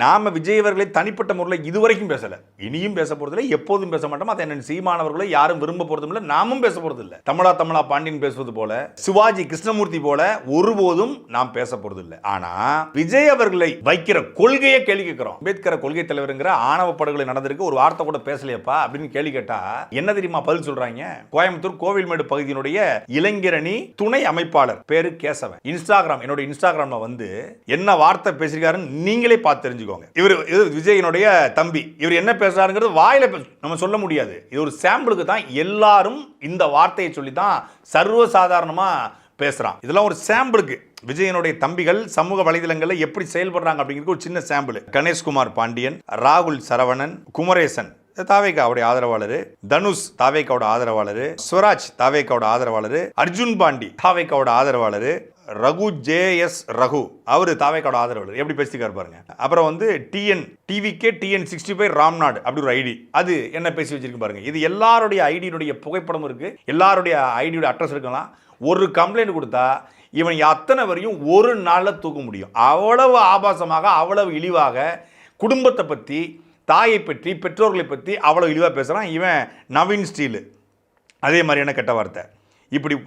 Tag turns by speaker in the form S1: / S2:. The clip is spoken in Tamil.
S1: நாம விஜய் அவர்களை தனிப்பட்ட முறையில் இதுவரைக்கும் பேசலை. இனியும் பேச போறதில்லை எப்போதும் பேச மாட்டோம். அதை என்ன சீமானவர்களை யாரும் விரும்ப போறதும் இல்லை நாமும் பேச போறது இல்லை தமிழா தமிழா பாண்டியன் பேசுவது போல சிவாஜி கிருஷ்ணமூர்த்தி போல ஒருபோதும் நாம் பேச போறது இல்லை ஆனா விஜய் அவர்களை வைக்கிற கொள்கையை கேள்வி கேட்கிறோம். அம்பேத்கர் கொள்கை தலைவருங்கிற ஆணவ படுகொலை நடந்திருக்கு ஒரு வார்த்தை கூட பேசலையப்பா அப்படின்னு கேள்வி கேட்டா என்ன தெரியுமா பதில் சொல்றாங்க? கோயம்புத்தூர் கோவில்மேடு பகுதியினுடைய இளைஞரணி துணை அமைப்பாளர் பேரு கேசவன். இன்ஸ்டாகிராம் என்னோட இன்ஸ்டாகிராம்ல வந்து என்ன வார்த்தை பேசியிருக்காருன்னு நீங்களே பார்த்து தெரிஞ்சு புரிஞ்சுக்கோங்க. இவர் இது விஜயனுடைய தம்பி. இவர் என்ன பேசுறாருங்கிறது வாயில நம்ம சொல்ல முடியாது. இது ஒரு சாம்பிளுக்கு தான் எல்லாரும் இந்த வார்த்தையை சொல்லி தான் சர்வசாதாரணமாக பேசுகிறான் இதெல்லாம் ஒரு சாம்பிளுக்கு. விஜயனுடைய தம்பிகள் சமூக வலைதளங்களில் எப்படி செயல்படுறாங்க அப்படிங்கிறது ஒரு சின்ன சாம்பிள். கணேஷ்குமார் பாண்டியன் ராகுல் சரவணன் குமரேசன். தாவேகாவுடைய ஆதரவாளர். தனுஷ் தாவேக்காவோட ஆதரவாளர். ஸ்வராஜ் தாவேக்காவோட ஆதரவாளர். அர்ஜுன் பாண்டி தாவேக்காவோட ஆதரவாளர். Raghu J S Raghu. அவர் தாவேக்கோட ஆதரவாளர். எப்படி பேசிக்காரு பாருங்க. அப்புறம் வந்து TN TVK TN sixty five Ramnad அப்படி ஒரு ஐடி. அது என்ன பேசி வச்சிருக்கு பாருங்க. இது எல்லாருடைய ஐடியினுடைய புகைப்படம் இருக்கு. எல்லாருடைய ஐடியோட அட்ரஸ் இருக்கலாம். ஒரு கம்ப்ளைண்ட் கொடுத்தா இவன் அத்தனை வரையும் ஒரு நாளில் தூக்க முடியும். அவ்வளவு ஆபாசமாக அவ்வளவு இழிவாக குடும்பத்தை பற்றி தாயை பற்றி பெற்றோர்களை பற்றி அவ்வளோ இழிவாக பேசுகிறான் இவன் நவீன் ஸ்டீலு. அதே மாதிரியான கெட்ட வார்த்தை? இப்படி